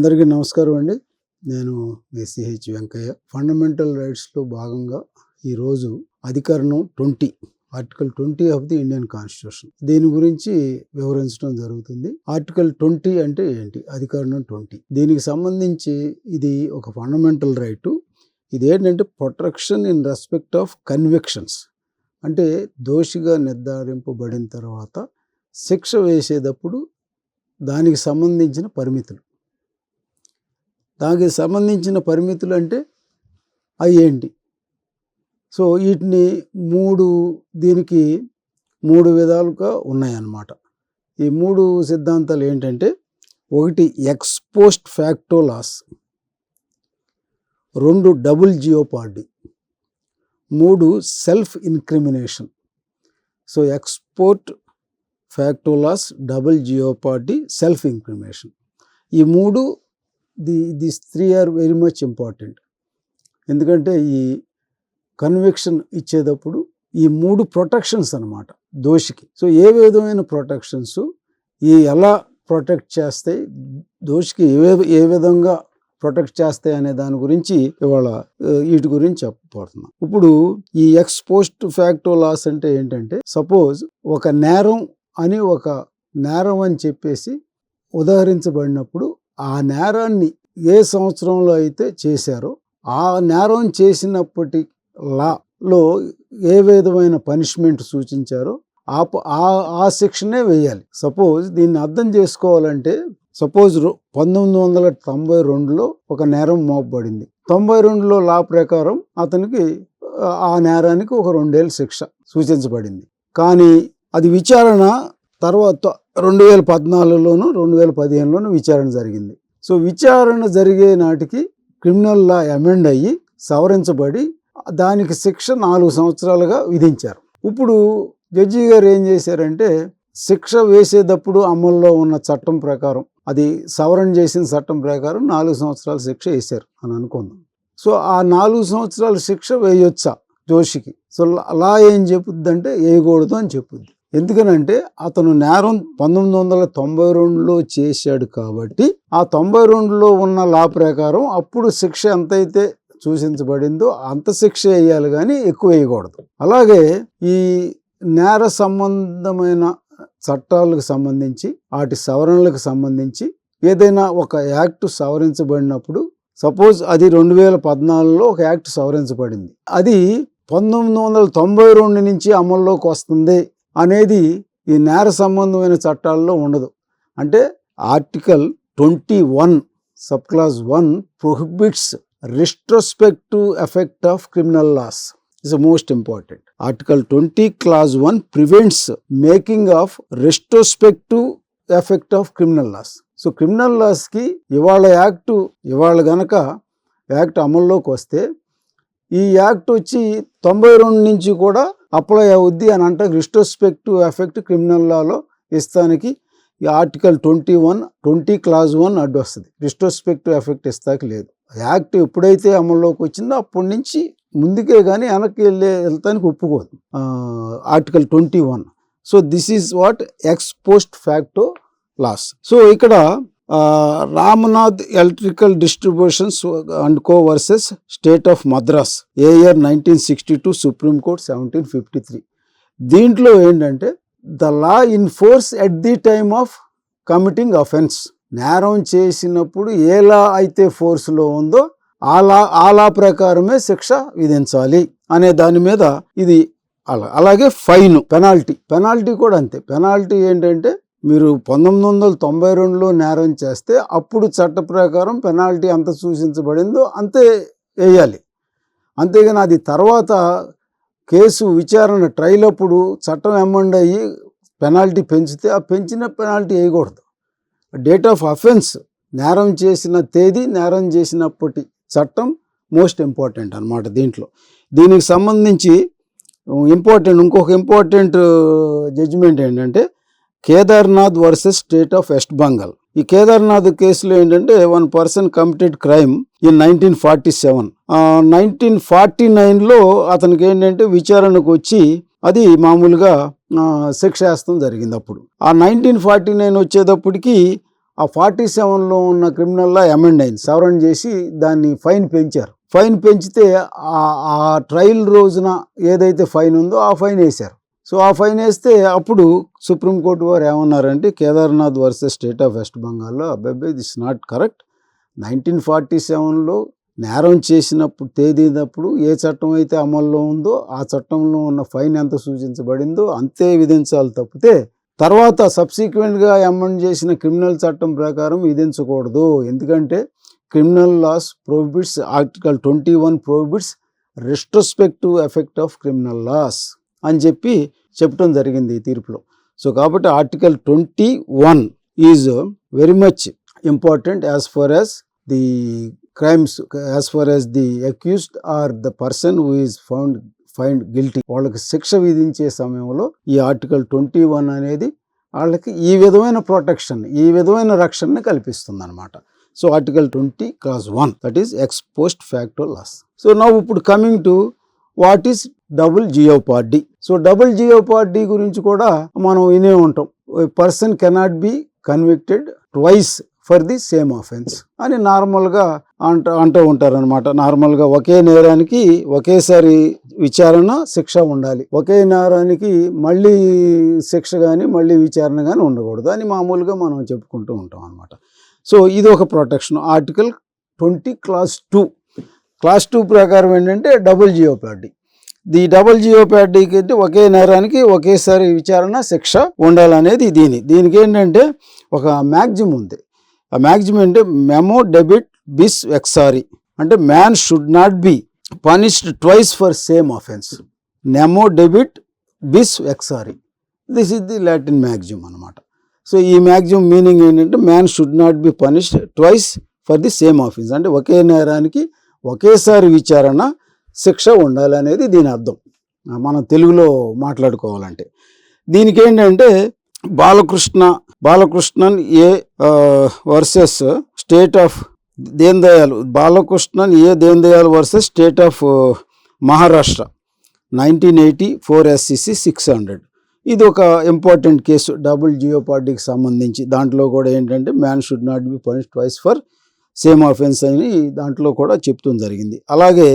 అందరికీ నమస్కారం అండి. నేను మీ వెంకయ్య. ఫండమెంటల్ రైట్స్లో భాగంగా ఈరోజు అధికరణం twenty article twenty of the Indian constitution దీని గురించి వివరించడం జరుగుతుంది. ఆర్టికల్ ట్వంటీ అంటే ఏంటి? అధికరణం ట్వంటీ. దీనికి సంబంధించి ఇది ఒక ఫండమెంటల్ రైటు ఇది ఏంటంటే protection in respect of convictions అంటే దోషిగా నిర్ధారింపబడిన తర్వాత శిక్ష వేసేటప్పుడు దానికి సంబంధించిన పరిమితులు. దానికి సంబంధించిన పరిమితులు అంటే అవి ఏంటి? సో వీటిని మూడు దీనికి మూడు విధాలుగా ఉన్నాయన్నమాట. ఈ మూడు సిద్ధాంతాలు ఏంటంటే ఒకటి ఎక్స్పోస్ట్ ఫ్యాక్టో లాస్ రెండు డబుల్ జియోపార్డీ మూడు self incrimination so ex post facto laws double jeopardy self incrimination ఈ మూడు the this three are very much important. ఎందుకంటే ఈ కన్విక్షన్ ఇచ్చేటప్పుడు ఈ మూడు ప్రొటెక్షన్స్ అనమాట దోషికి. సో ఏ విధమైన ప్రొటెక్షన్స్? ఈ ఎలా ప్రొటెక్ట్ చేస్తాయి దోషికి ఏ ఏ విధంగా ప్రొటెక్ట్ చేస్తాయి అనే దాని గురించి ఇవాళ వీటి గురించి చెప్పబోతున్నాం. ఇప్పుడు ఈ ఎక్స్పోస్ట్ ఫ్యాక్టో లాస్ అంటే ఏంటంటే సపోజ్ ఒక నేరం అని ఒక నేరం అని చెప్పేసి ఉదాహరించబడినప్పుడు ఆ నేరాన్ని ఏ సంవత్సరంలో అయితే చేశారో ఆ నేరం చేసినప్పటి లాలో ఏ విధమైన పనిష్మెంట్ సూచించారో ఆ ఆ- శిక్షనే వేయాలి. సపోజ్ దీన్ని అర్థం చేసుకోవాలంటే సపోజ్ పంతొమ్మిది వందల తొంభై రెండులో ఒక నేరం మోపబడింది. తొంభై రెండులో లా ప్రకారం అతనికి ఆ నేరానికి ఒక రెండేళ్ళ శిక్ష సూచించబడింది. కానీ అది విచారణ తర్వాత రెండు వేల పద్నాలుగులోను రెండు వేల పదిహేనులోను విచారణ జరిగింది. సో విచారణ జరిగే నాటికి క్రిమినల్ లా అమెండ్ అయ్యి సవరించబడి దానికి శిక్ష నాలుగు సంవత్సరాలుగా విధించారు. ఇప్పుడు జడ్జి గారు ఏం చేశారంటే శిక్ష వేసేటప్పుడు అమల్లో ఉన్న చట్టం ప్రకారం అది సవరణ చేసిన చట్టం ప్రకారం నాలుగు సంవత్సరాల శిక్ష వేశారు అని అనుకుందాం. సో ఆ నాలుగు సంవత్సరాల శిక్ష వేయొచ్చా జోషికి? సో లా- ఏం ఏం చెప్పుద్దంటే వేయకూడదు అని చెప్పుద్ది. ఎందుకనంటే అతను నేరం పంతొమ్మిది వందల తొంభై రెండులో చేశాడు కాబట్టి ఆ తొంభై రెండులో ఉన్న లా ప్రకారం అప్పుడు శిక్ష ఎంతైతే సూచించబడిందో అంత శిక్ష వేయాలి కానీ ఎక్కువ వేయకూడదు. అలాగే ఈ నేర సంబంధమైన చట్టాలకు సంబంధించి వాటి సవరణలకు సంబంధించి ఏదైనా ఒక యాక్ట్ సవరించబడినప్పుడు సపోజ్ అది రెండు వేల పద్నాలుగులో ఒక యాక్ట్ సవరించబడింది. అది పంతొమ్మిది వందల తొంభై రెండు నుంచి అమల్లోకి వస్తుంది అనేది ఈ నేర సంబంధమైన చట్టాల్లో ఉండదు. అంటే article twenty one sub clause one prohibits retrospective effect of criminal laws is most important. Article twenty clause one prevents making of retrospective effect of criminal laws. So criminal లాస్కి ఇవాళ యాక్ట్ ఇవాళ గనక యాక్ట్ అమల్లోకి వస్తే ఈ act వచ్చి తొంభై రెండు నుంచి కూడా అప్లై అవుద్ది అని అంటే రిస్ట్రోస్పెక్టివ్ ఎఫెక్ట్ క్రిమినల్ లాలో ఇస్తానికి ఈ article twenty one twenty clause one అడ్డు వస్తుంది. రిస్ట్రోస్పెక్టివ్ ఎఫెక్ట్ ఇస్తాకి లేదు. యాక్ట్ ఎప్పుడైతే అమల్లోకి వచ్చిందో అప్పటి నుంచి ముందుకే కానీ వెనక్కి వెళ్ళే వెళ్తానికి ఒప్పుకోదు. Article twenty one so this is what ex post facto laws so ఇక్కడ Ramnath electrical distributions and co versus state of Madras A I R nineteen sixty two Supreme Court seventeen fifty three. దీంట్లో ఏంటంటే the law in force at the time of committing offence. నేరం చేసినప్పుడు ఏ లా అయితే ఫోర్స్లో ఉందో ఆ లా ఆ లా ప్రకారమే శిక్ష విధించాలి అనే దాని మీద ఇది అలా. అలాగే ఫైన్ పెనాల్టీ. పెనాల్టీ కూడా అంతే. పెనాల్టీ ఏంటంటే మీరు పంతొమ్మిది వందల తొంభై రెండులో నేరం చేస్తే అప్పుడు చట్ట ప్రకారం పెనాల్టీ ఎంత సూచించబడిందో అంతే వేయాలి. అంతేగాని అది తర్వాత కేసు విచారణ ట్రయల్ అప్పుడు చట్టం అమెండ్ అయ్యి పెనాల్టీ పెంచితే ఆ పెంచిన పెనాల్టీ వేయకూడదు. డేట్ ఆఫ్ అఫెన్స్ నేరం చేసిన తేదీ నేరం చేసినప్పటి చట్టం మోస్ట్ ఇంపార్టెంట్ అన్నమాట దీంట్లో. దీనికి సంబంధించి ఇంపార్టెంట్ ఇంకొక ఇంపార్టెంట్ జడ్జిమెంట్ ఏంటంటే Kedarnath versus state of West Bengal. ఈ కేదార్నాథ్ కేసులో ఏంటంటే one person committed crime in nineteen forty seven. Nineteen forty నైన్లో అతనికి ఏంటంటే విచారణకు వచ్చి అది మామూలుగా ఆ, శిక్ష వేస్తాం జరిగింది అప్పుడు. ఆ నైన్టీన్ ఫార్టీ నైన్ వచ్చేటప్పటికి ఆ ఫార్టీ సెవెన్లో ఉన్న క్రిమినల్లా అమెండ్ అయింది. సవరణ చేసి దాన్ని ఫైన్ పెంచారు. ఫైన్ పెంచితే ఆ- ఆ ట్రయల్ రోజున ఏదైతే ఫైన్ ఉందో ఆ ఫైన్ వేశారు. సో ఆ ఫైన్ వేస్తే అప్పుడు సుప్రీంకోర్టు వారు ఏమన్నారంటే Kedarnath versus state of West బెంగాల్లో అబ్బాయి this not correct. Nineteen forty సెవెన్లో నేరం చేసినప్పుడు తేదీనప్పుడు ఏ చట్టం అయితే అమల్లో ఉందో ఆ చట్టంలో ఉన్న ఫైన్ ఎంత సూచించబడిందో అంతే విధించాలి తప్పితే తర్వాత సబ్సిక్వెంట్గా అమెండ్ చేసిన క్రిమినల్ చట్టం ప్రకారం విధించకూడదు. ఎందుకంటే criminal laws prohibits article twenty one prohibits retrospective effect of criminal laws అని చెప్పి చెప్పడం జరిగింది ఈ తీర్పులో. సో కాబట్టి article twenty one is very much important as far as the crimes as far as the accused or the person who is found find guilty. వాళ్ళకి శిక్ష విధించే సమయంలో ఈ ఆర్టికల్ ట్వంటీ వన్ అనేది వాళ్ళకి ఈ విధమైన ప్రొటెక్షన్ ఈ విధమైన రక్షణని కల్పిస్తుంది అనమాట so article twenty clause one that is ex post facto laws. So నా ఇప్పుడు coming to what is double jeopardy so double jeopardy గురించి కూడా మనం వినే ఉంటాం. Person cannot be convicted twice for the same offence అని నార్మల్గా అంట అంటూ ఉంటారనమాట నార్మల్గా ఒకే నేరానికి ఒకేసారి విచారణ శిక్ష ఉండాలి. ఒకే నేరానికి మళ్ళీ శిక్ష కానీ మళ్ళీ విచారణ కానీ ఉండకూడదు అని మామూలుగా మనం చెప్పుకుంటూ ఉంటాం అనమాట సో ఇది ఒక protection. Article twenty clause two. Clause two ప్రకారం ఏంటంటే డబుల్ జియోపార్డీ ది డబల్ జియో జియోపార్డీకి అంటే ఒకే నేరానికి ఒకేసారి విచారణ శిక్ష ఉండాలనేది దీని. దీనికి ఏంటంటే ఒక మ్యాక్సిమం ఉంది. ఆ మ్యాక్సిమం అంటే మెమో డెబిట్ బిస్ ఎక్సారీ. అంటే man should not be punished twice for same offence. నెమో డెబిట్ బిస్ ఎక్సారీ. This is the Latin maximum అనమాట సో ఈ మ్యాక్సిమం మీనింగ్ ఏంటంటే man should not be punished twice for the same offence. అంటే ఒకే నేరానికి ఒకేసారి విచారణ శిక్ష ఉండాలనేది దీని అర్థం. మనం తెలుగులో మాట్లాడుకోవాలంటే. దీనికి ఏంటంటే Balakrishna Balakrishnan A versus state of Deen Dayal Balakrishnan A Deen Dayal versus state of Maharashtra. Nineteen eighty four SCC six hundred. ఇది ఒక ఇంపార్టెంట్ కేసు. డబుల్ జియో పార్టీకి సంబంధించి. దాంట్లో కూడా ఏంటంటే man should not be punish twice for same offence అని దాంట్లో కూడా చెప్తూ జరిగింది. అలాగే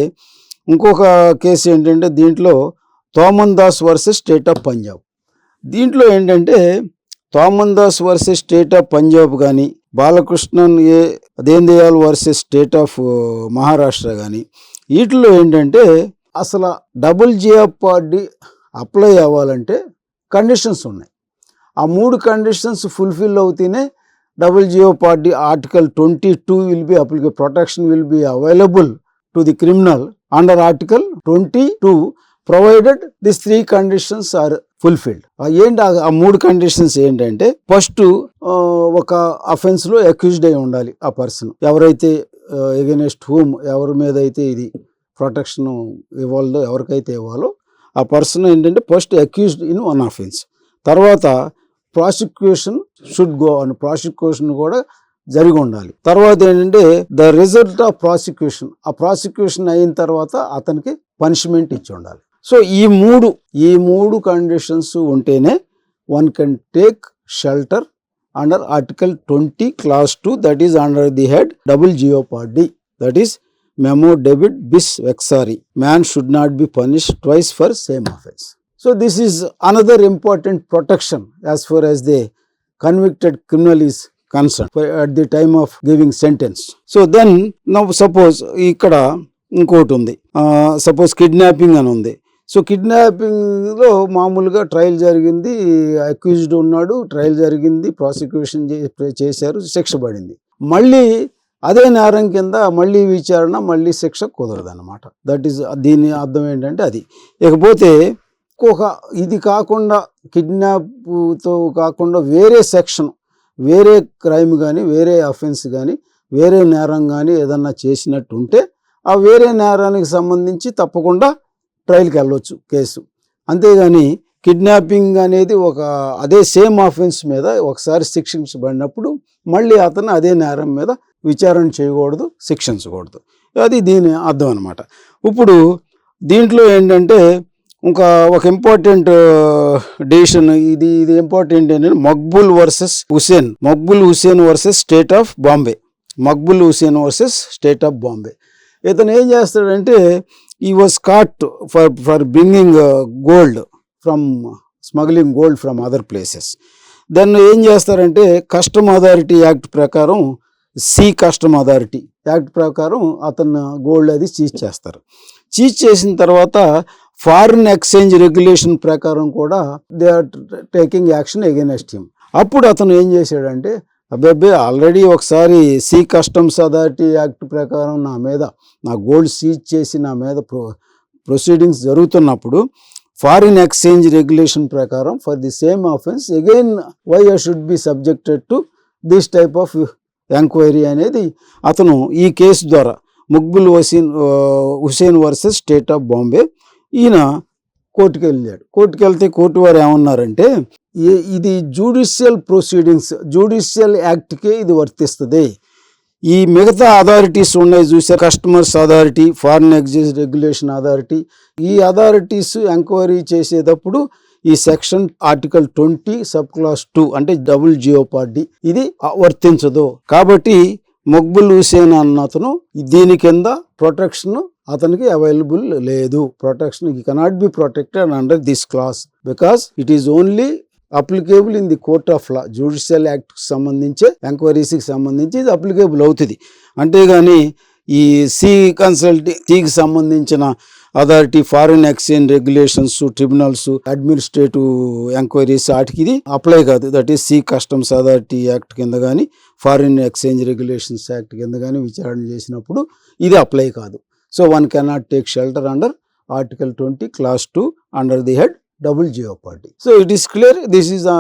ఇంకొక కేసు ఏంటంటే దీంట్లో Thomas Dana versus state of Punjab. దీంట్లో ఏంటంటే Thomas Dana versus state of Punjab కానీ Balakrishnan A Deen Dayal versus state of Maharashtra కానీ వీటిలో ఏంటంటే అసలు డబుల్ జియోపార్డీ అప్లై అవ్వాలంటే కండిషన్స్ ఉన్నాయి. ఆ మూడు కండిషన్స్ ఫుల్ఫిల్ అవుతూనే double jeopardy article twenty two will be applicable protection will be available to the criminal. Under article twenty two provided this three conditions are fulfilled ఏంటి ఆ- మూడు conditions ఏంటంటే first ఒక అఫెన్స్లో అక్యూజ్డ్ అయి ఉండాలి ఆ పర్సన్ ఎవరైతే ఎగెనెస్ట్ హూమ్ ఎవరి మీద అయితే ఇది ప్రొటెక్షన్ ఇవ్వాలో ఎవరికైతే ఇవ్వాలో ఆ పర్సన్ ఏంటంటే first accused in one offence తర్వాత ప్రాసిక్యూషన్ షుడ్ గో అని ప్రాసిక్యూషన్ కూడా జరిగి ఉండాలి. తర్వాత ఏంటంటే ద రిజల్ట్ ఆఫ్ ప్రాసిక్యూషన్ ఆ ప్రాసిక్యూషన్ అయిన తర్వాత అతనికి పనిష్మెంట్ ఇచ్చి ఉండాలి. సో ఈ మూడు ఈ మూడు కండిషన్స్ ఉంటేనే one can take shelter under article twenty clause two that is under the head double jeopardy that is memo డెబిట్ బిస్ వెక్సారీ man should not be punish twice for same offence so this is another important protection as far as the convicted criminal is concern at the time of giving sentence so then now suppose ఇక్కడ ఇంకోటి ఉంది. Suppose kidnapping అని ఉంది. So కిడ్నాపింగ్లో మామూలుగా trial జరిగింది accused ఉన్నాడు trial జరిగింది prosecution చేశారు శిక్ష పడింది. మళ్ళీ అదే నేరం కింద మళ్ళీ విచారణ మళ్ళీ శిక్ష కుదరదు అనమాట దట్ ఈస్ దీని అర్థం ఏంటంటే అది. ఇకపోతే ఒక ఇది కాకుండా కిడ్నాప్తో కాకుండా వేరే సెక్షన్ వేరే క్రైమ్ కానీ వేరే అఫెన్స్ కానీ వేరే నేరం కానీ ఏదన్నా చేసినట్టు ఉంటే ఆ వేరే నేరానికి సంబంధించి తప్పకుండా ట్రయల్కి వెళ్ళొచ్చు కేసు. అంతేగాని కిడ్నాపింగ్ అనేది ఒక అదే సేమ్ ఆఫెన్స్ మీద ఒకసారి శిక్షించబడినప్పుడు మళ్ళీ అతను అదే నేరం మీద విచారణ చేయకూడదు శిక్షించకూడదు అది దీని అర్థం అనమాట ఇప్పుడు దీంట్లో ఏంటంటే ఇంకా ఒక ఇంపార్టెంట్ డిసిషన్ ఇది ఇది ఇంపార్టెంట్ ఏంటంటే Maqbool versus Hussain Maqbool Hussain versus state of Bombay Maqbool Hussain versus state of Bombay. ఇతను ఏం చేస్తాడంటే ఈ was caught for for bringing gold from smuggling gold from other places దాన్ని ఏం చేస్తారంటే కస్టమ్ అథారిటీ యాక్ట్ ప్రకారం C custom authority act ప్రకారం అతను గోల్డ్ అది చీజ్ చేస్తారు. చీజ్ చేసిన తర్వాత ఫారిన్ ఎక్స్చేంజ్ రెగ్యులేషన్ ప్రకారం కూడా they are taking action against him. అప్పుడు అతను ఏం చేశాడంటే అబ్బాయి ఆల్రెడీ ఒకసారి సి కస్టమ్స్ అథారిటీ యాక్ట్ ప్రకారం నా మీద నా గోల్డ్ సీజ్ చేసి నా మీద ప్రొ ప్రొసీడింగ్స్ జరుగుతున్నప్పుడు ఫారిన్ ఎక్స్చేంజ్ రెగ్యులేషన్ ప్రకారం for the same offence again why I should be subjected to this type of enquiry అనేది అతను ఈ కేసు ద్వారా Maqbool Hussain Hussain versus state of Bombay ఈయన కోర్టుకు వెళ్ళాడు కోర్టుకు వెళ్తే కోర్టు వారు ఏమన్నారంటే ఇది జ్యుడిషియల్ ప్రొసీడింగ్స్ జ్యుడిషియల్ యాక్ట్కే ఇది వర్తిస్తుంది. ఈ మిగతా అథారిటీస్ ఉన్నాయి చూసే customers authority foreign exchange regulation authority. ఈ అథారిటీస్ ఎంక్వైరీ చేసేటప్పుడు ఈ section article twenty sub clause two అంటే డబుల్ జియోపార్డీ ఇది వర్తించదు. కాబట్టి మక్బుల్ హుసేన్ అన్న అతను దీని కింద ప్రొటెక్షన్ అతనికి అవైలబుల్ లేదు. ప్రొటెక్షన్ ఈ cannot be protected under this clause because it is only applicable in the court of law judicial యాక్ట్కి సంబంధించి ఎంక్వైరీస్కి సంబంధించి ఇది అప్లికేబుల్ అవుతుంది. అంతేగాని ఈ సి కన్సల్టీ సికి సంబంధించిన authority foreign exchange regulations tribunals administrative enquiries వాటికి ఇది అప్లై కాదు that is sea customs authority act కింద కానీ ఫారిన్ ఎక్స్చేంజ్ రెగ్యులేషన్స్ యాక్ట్ కింద కానీ విచారణ చేసినప్పుడు ఇది అప్లై కాదు so one cannot take shelter under article twenty clause two under the head double jeopardy. So it is clear this is uh,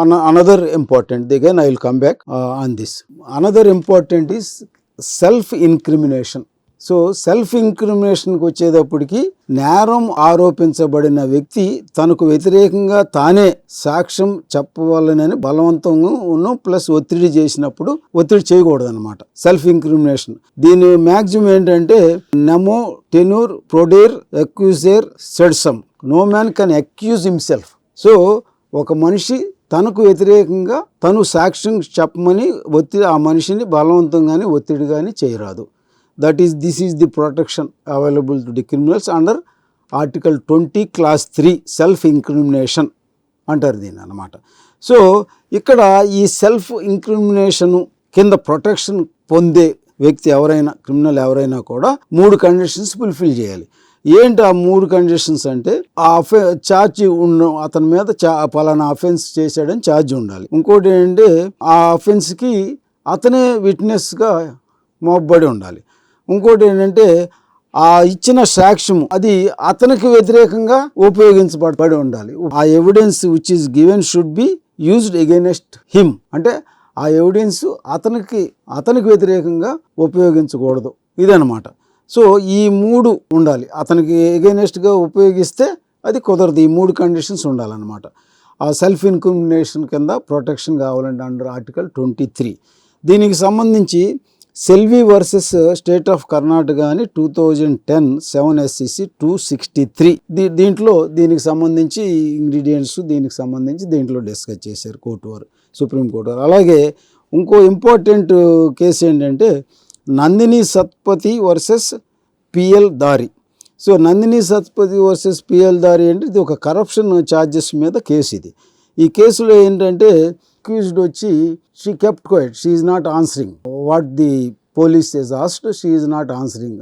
another an- another important. Again, I will come back uh, on this. Another important is self incrimination. So self ఇంక్రిమినేషన్కి వచ్చేటప్పటికి నేరం ఆరోపించబడిన వ్యక్తి తనకు వ్యతిరేకంగా తానే సాక్ష్యం చెప్పవాలనని బలవంతంగా plus ఒత్తిడి చేసినప్పుడు ఒత్తిడి చేయకూడదు అనమాట సెల్ఫ్ ఇంక్రిమినేషన్. దీని మ్యాక్సిమం ఏంటంటే నెమో టెనూర్ ప్రొడేర్ ఎక్యూజేర్ సెడ్సమ్ no man can accuse himself. So ఒక మనిషి తనకు వ్యతిరేకంగా తను సాక్ష్యం చెప్పమని ఒత్తిడి ఆ మనిషిని బలవంతం కానీ ఒత్తిడి కానీ చేయరాదు. That is this is the protection available to the criminals under article twenty clause three self incrimination అంటారు దీన్ని అనమాట సో ఇక్కడ ఈ సెల్ఫ్ ఇంక్రిమినేషన్ కింద ప్రొటెక్షన్ పొందే వ్యక్తి ఎవరైనా క్రిమినల్ ఎవరైనా కూడా మూడు కండిషన్స్ ఫుల్ఫిల్ చేయాలి. ఏంటి ఆ మూడు కండిషన్స్ అంటే ఆ అఫె ఛార్జ్ ఉన్న అతని మీద చా పలానా అఫెన్స్ చేశాడని ఛార్జ్ ఉండాలి. ఇంకోటి ఏంటంటే ఆ అఫెన్స్కి అతనే విట్నెస్గా మోబ్బడి ఉండాలి. ఇంకోటి ఏంటంటే ఆ ఇచ్చిన సాక్ష్యం అది అతనికి వ్యతిరేకంగా ఉపయోగించబడి ఉండాలి. ఆ evidence which is given should be used against him అంటే ఆ ఎవిడెన్స్ అతనికి అతనికి వ్యతిరేకంగా ఉపయోగించకూడదు. ఇదనమాట సో ఈ మూడు ఉండాలి. అతనికి ఎగెనెస్ట్గా ఉపయోగిస్తే అది కుదరదు. ఈ మూడు కండిషన్స్ ఉండాలన్నమాట. ఆ సెల్ఫ్ ఇన్క్రిమినేషన్ కింద ప్రొటెక్షన్ కావాలంటే అండర్ ఆర్టికల్ ట్వంటీ త్రీ దీనికి సంబంధించి Selvi versus state of Karnataka అని two thousand ten seven SCC two sixty three. దీ దీంట్లో దీనికి సంబంధించి ఇంగ్రీడియంట్స్ దీనికి సంబంధించి దీంట్లో డిస్కస్ చేశారు కోర్టు వారు సుప్రీంకోర్టు వారు. అలాగే ఇంకో ఇంపార్టెంట్ కేసు ఏంటంటే Nandini Satpathy versus PL Dani. So Nandini Satpathy versus PL Dani అంటే ఇది ఒక కరప్షన్ ఛార్జెస్ మీద కేసు ఇది. ఈ కేసులో ఏంటంటే అక్యూజ్డ్ వచ్చి she kept quiet she is not answering what the police is asked she is not answering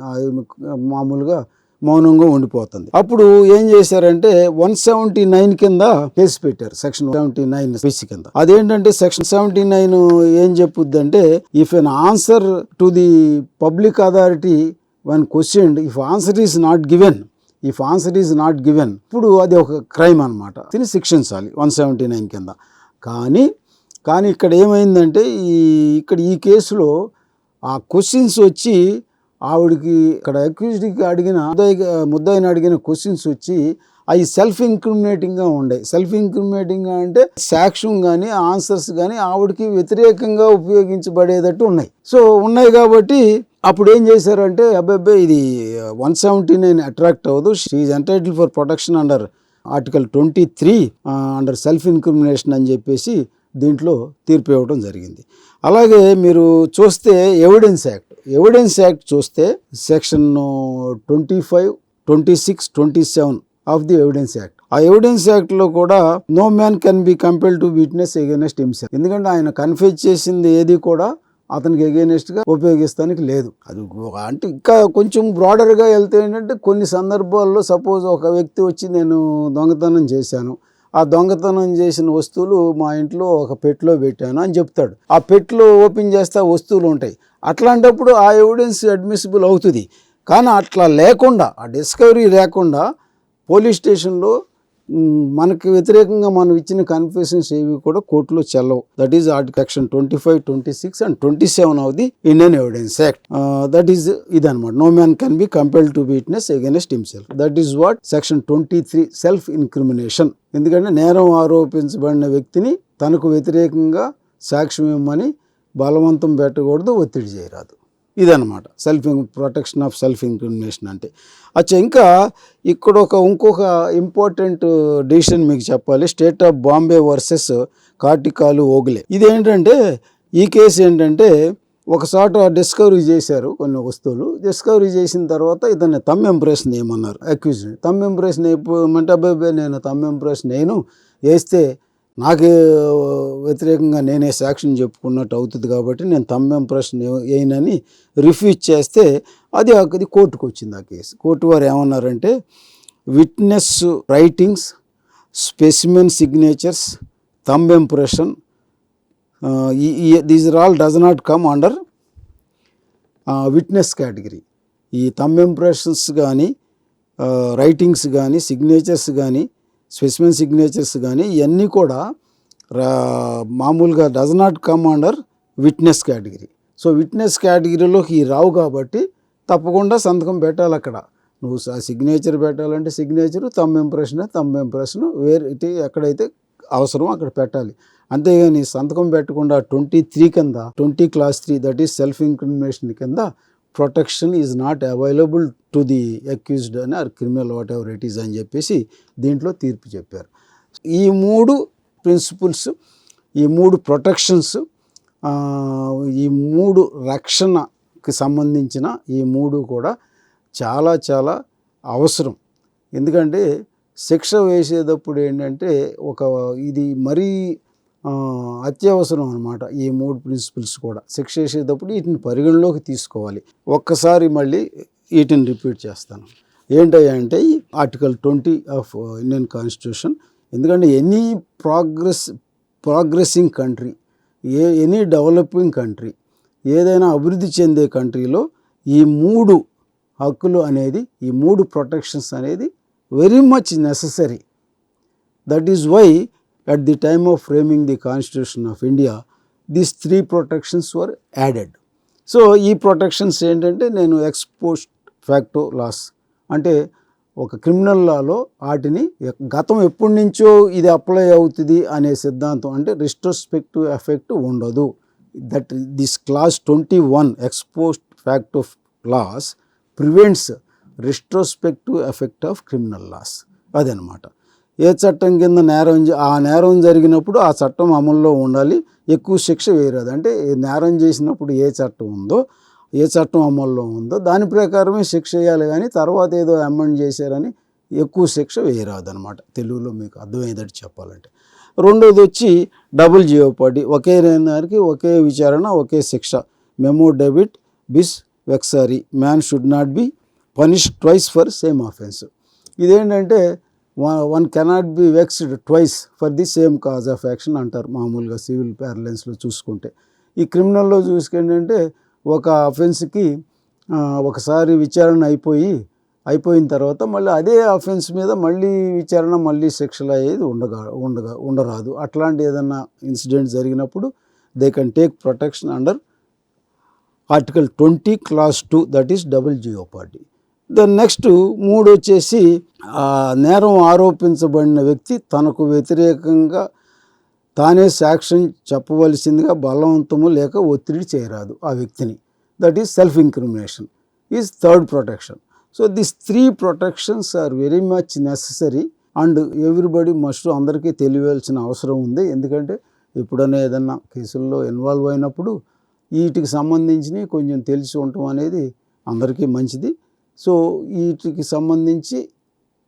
మామూలుగా మౌనంగా ఉండిపోతుంది. అప్పుడు ఏం చేశారంటే వన్ సెవెంటీ నైన్ కింద కేసు పెట్టారు. సెక్షన్ సెవెంటీ నైన్ పిసి కింద. అదేంటంటే సెక్షన్ సెవెంటీ నైన్ ఏం చెప్పుద్ది అంటే if an answer to the public authority one question if answer is not given if answer is not given ఇప్పుడు అది ఒక క్రైమ్ అనమాట దీన్ని శిక్షించాలి వన్ సెవెంటీ నైన్ కింద. కానీ కానీ ఇక్కడ ఏమైందంటే ఈ ఇక్కడ ఈ కేసులో ఆ క్వశ్చన్స్ వచ్చి ఆవిడకి ఇక్కడ అక్యూజ్డ్కి అడిగిన ముద్దాయి ముద్దాయిని అడిగిన క్వశ్చన్స్ వచ్చి అవి సెల్ఫ్ ఇంక్రిమినేటింగ్గా ఉండే. సెల్ఫ్ ఇంక్రిమినేటింగ్గా అంటే సాక్ష్యం కానీ ఆన్సర్స్ కానీ ఆవిడకి వ్యతిరేకంగా ఉపయోగించబడేటట్టు ఉన్నాయి. సో ఉన్నాయి కాబట్టి అప్పుడు ఏం చేశారంటే అబ్బాయి ఇది వన్ సెవెంటీ నైన్ అట్రాక్ట్ అవ్వదు. She entitle for protection under article twenty three under self incrimination అని చెప్పేసి దీంట్లో తీర్పు ఇవ్వడం జరిగింది. అలాగే మీరు చూస్తే ఎవిడెన్స్ యాక్ట్ ఎవిడెన్స్ యాక్ట్ చూస్తే section twenty five twenty six twenty seven of the evidence act ఆ ఎవిడెన్స్ యాక్ట్లో కూడా no man can be compel to witness against himself ఎందుకంటే ఆయన కన్ఫ్యూజ్ చేసింది ఏది కూడా అతనికి ఎగెనెస్ట్గా ఉపయోగిస్తానికి లేదు. అది అంటే ఇంకా కొంచెం బ్రాడర్గా వెళ్తే ఏంటంటే కొన్ని సందర్భాల్లో సపోజ్ ఒక వ్యక్తి వచ్చి నేను దొంగతనం చేశాను. ఆ దొంగతనం చేసిన వస్తువులు మా ఇంట్లో ఒక పెట్లో పెట్టాను అని చెప్తాడు. ఆ పెట్లో ఓపెన్ చేస్తే వస్తువులు ఉంటాయి. అట్లాంటప్పుడు ఆ ఎవిడెన్స్ అడ్మిసిబుల్ అవుతుంది. కానీ అట్లా లేకుండా ఆ డిస్కవరీ లేకుండా పోలీస్ స్టేషన్లో మనకి వ్యతిరేకంగా మనం ఇచ్చిన కన్ఫెషన్స్ ఏవి కూడా కోర్టులో చెల్లవు. That is article section twenty five twenty six and twenty seven of the Indian evidence act that is ఇదనమాట no man can be compel to witness against himself that is what section twenty three self incrimination ఎందుకంటే నేరం ఆరోపించబడిన వ్యక్తిని తనకు వ్యతిరేకంగా సాక్ష్యం ఇవ్వమని బలవంతం పెట్టకూడదు ఒత్తిడి చేయరాదు. ఇదన్నమాట. Self protection of self incrimination అంటే. అచ్చా ఇంకా ఇక్కడ ఒక ఇంకొక ఇంపార్టెంట్ డిసిషన్ మీకు చెప్పాలి. స్టేట్ ఆఫ్ బాంబే వర్సెస్ కార్టికాలు ఓగులే ఇదేంటంటే ఈ కేసు ఏంటంటే ఒకసాట డిస్కవరీ చేశారు కొన్ని వస్తువులు. డిస్కవరీ చేసిన తర్వాత ఇతన్ని తమ్ ఇంప్రెషన్ వేయమన్నారు అక్యూజ్ తమ్ ఇంప్రెషన్ వేయమంటే అబ్బాయి నేను తమ్ ఇంప్రెషన్ వేయను వేస్తే నాకు వ్యతిరేకంగా నేనే సాక్ష్యం చెప్పుకున్నట్టు అవుతుంది కాబట్టి నేను తమ్ ఇంప్రెషన్ అయినని రిఫ్యూజ్ చేస్తే అది అది కోర్టుకు వచ్చింది ఆ కేసు. కోర్టు వారు ఏమన్నారంటే witness writings specimen signatures thumb impression these are all does not come under witness category ఈ తమ్ ఇంప్రెషన్స్ కానీ రైటింగ్స్ కానీ సిగ్నేచర్స్ కానీ స్పెసిమెన్ సిగ్నేచర్స్ కానీ ఇవన్నీ కూడా రా- మామూలుగా does not come under witness category so witness కేటగిరీలోకి ఈ రావు కాబట్టి తప్పకుండా సంతకం పెట్టాలి అక్కడ. నువ్వు ఆ సిగ్నేచర్ పెట్టాలంటే సిగ్నేచరు తమ్ ఇంప్రెషన్ తమ్ ఇంప్రెషన్ వేరే ఎక్కడైతే అవసరం అక్కడ పెట్టాలి. అంతేగాని సంతకం పెట్టకుండా ట్వంటీ త్రీ కింద twenty clause three that is self incrimination కింద protection is not available to the accused అని or criminal whatever it is అని చెప్పేసి దీంట్లో తీర్పు చెప్పారు. ఈ మూడు ప్రిన్సిపల్స్ ఈ మూడు ప్రొటెక్షన్స్ ఈ మూడు రక్షణకి సంబంధించిన ఈ మూడు కూడా చాలా చాలా అవసరం. ఎందుకంటే శిక్ష వేసేటప్పుడు ఏంటంటే ఒక ఇది మరీ అత్యవసరం అనమాట ఈ మూడు ప్రిన్సిపల్స్ కూడా. శిక్ష చేసేటప్పుడు వీటిని పరిగణలోకి తీసుకోవాలి. ఒక్కసారి మళ్ళీ వీటిని రిపీట్ చేస్తాను. ఏంటంటే అంటే ఈ article twenty of Indian constitution ఎందుకంటే any progress progressing country a any developing country ఏదైనా అభివృద్ధి చెందే కంట్రీలో ఈ మూడు హక్కులు అనేది ఈ మూడు ప్రొటెక్షన్స్ అనేది very much necessary. That is why at the time of framing the constitution of India these three protections were added so ఈ ప్రొటెక్షన్స్ ఏంటంటే నేను ఎక్స్పోస్ట్ ఫ్యాక్టో లాస్ అంటే ఒక క్రిమినల్ లాలో వాటిని గతం ఎప్పటి నుంచో ఇది అప్లై అవుతుంది అనే సిద్ధాంతం అంటే రిస్ట్రోస్పెక్టివ్ ఎఫెక్ట్ ఉండదు. That this clause twenty one ex post fact of laws prevents retrospective effect of criminal laws అదనమాట ఏ చట్టం కింద నేరం ఆ నేరం జరిగినప్పుడు ఆ చట్టం అమల్లో ఉండాలి. ఎక్కువ శిక్ష వేయరాదు. అంటే నేరం చేసినప్పుడు ఏ చట్టం ఉందో ఏ చట్టం అమల్లో ఉందో దాని ప్రకారమే శిక్ష వేయాలి కానీ తర్వాత ఏదో అమెండ్ చేశారని ఎక్కువ శిక్ష వేయరాదు అనమాట తెలుగులో మీకు అర్థమయ్యేటట్టు చెప్పాలంటే. రెండోది వచ్చి డబుల్ జియోపాడి ఒకే నేరానికి ఒకే విచారణ ఒకే శిక్ష. మెమో డెబిట్ బిస్ వెక్సారీ. Man should not be punish twice for same offence. ఇదేంటంటే one cannot be vexed twice for the same cause of action అంటారు మామూలుగా సివిల్ ప్యారలెన్స్లో చూసుకుంటే. ఈ క్రిమినల్లో చూసుకుంటే ఒక అఫెన్స్కి ఒకసారి విచారణ అయిపోయి అయిపోయిన తర్వాత మళ్ళీ అదే అఫెన్స్ మీద మళ్ళీ విచారణ మళ్ళీ శిక్షలు అయ్యేది ఉండగా ఉండగా ఉండరాదు. అట్లాంటి ఏదైనా ఇన్సిడెంట్ జరిగినప్పుడు they can take protection under article twenty clause two that is double jeopardy then next మూడు వచ్చేసి నేరం ఆరోపించబడిన వ్యక్తి తనకు వ్యతిరేకంగా తానే సాక్ష్యం చెప్పవలసిందిగా బలవంతము లేక ఒత్తిడి చేయరాదు ఆ వ్యక్తిని. That is self incrimination is third protection so this three protections are very much necessary and everybody must అందరికీ తెలియవలసిన అవసరం ఉంది. ఎందుకంటే ఎప్పుడైనా ఏదన్నా కేసుల్లో ఇన్వాల్వ్ అయినప్పుడు వీటికి సంబంధించి కొంచెం తెలిసి ఉండటం అనేది అందరికీ మంచిది. సో వీటికి సంబంధించి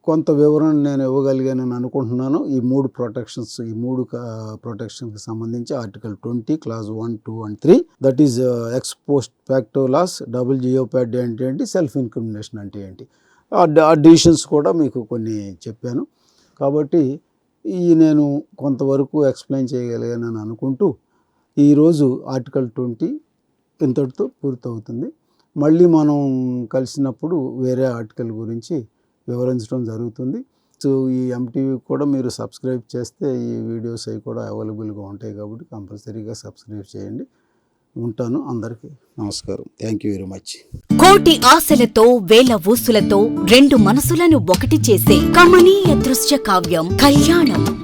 కొంత వివరణ నేను ఇవ్వగలిగానని అనుకుంటున్నాను. ఈ మూడు ప్రొటెక్షన్స్ ఈ మూడు ప్రొటెక్షన్కి సంబంధించి article twenty clause one two and three that is ex post facto laws double jeopardy అంటే ఏంటి సెల్ఫ్ ఇన్క్రిమినేషన్ అంటే ఏంటి. ఆ డిసిషన్స్ కూడా మీకు కొన్ని చెప్పాను. కాబట్టి ఈ నేను కొంతవరకు ఎక్స్ప్లెయిన్ చేయగలిగానని అనుకుంటూ ఈరోజు ఆర్టికల్ ట్వంటీ ఇంతటితో పూర్తవుతుంది. మళ్ళీ మనం కలిసినప్పుడు వేరే ఆర్టికల్ గురించి వివరించడం జరుగుతుంది. సో ఈ ఎంటీవీ కూడా మీరు సబ్స్క్రైబ్ చేస్తే ఈ వీడియోస్ అవి కూడా అవైలబుల్గా ఉంటాయి కాబట్టి కంపల్సరీగా సబ్స్క్రైబ్ చేయండి. ఉంటాను. అందరికీ నమస్కారం. థ్యాంక్ యూ వెరీ మచ్ కోటి ఆశలతో వేల ఊసులతో రెండు మనసులను ఒకటి చేసే కమనీయ దృశ్య కావ్యం కళ్యాణం.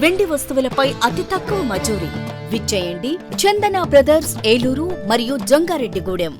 వెండి వస్తువులపై అతి తక్కువ మజూరీ. విచ్చేయండి చందన బ్రదర్స్ ఏలూరు మరియు జంగారెడ్డిగూడెం.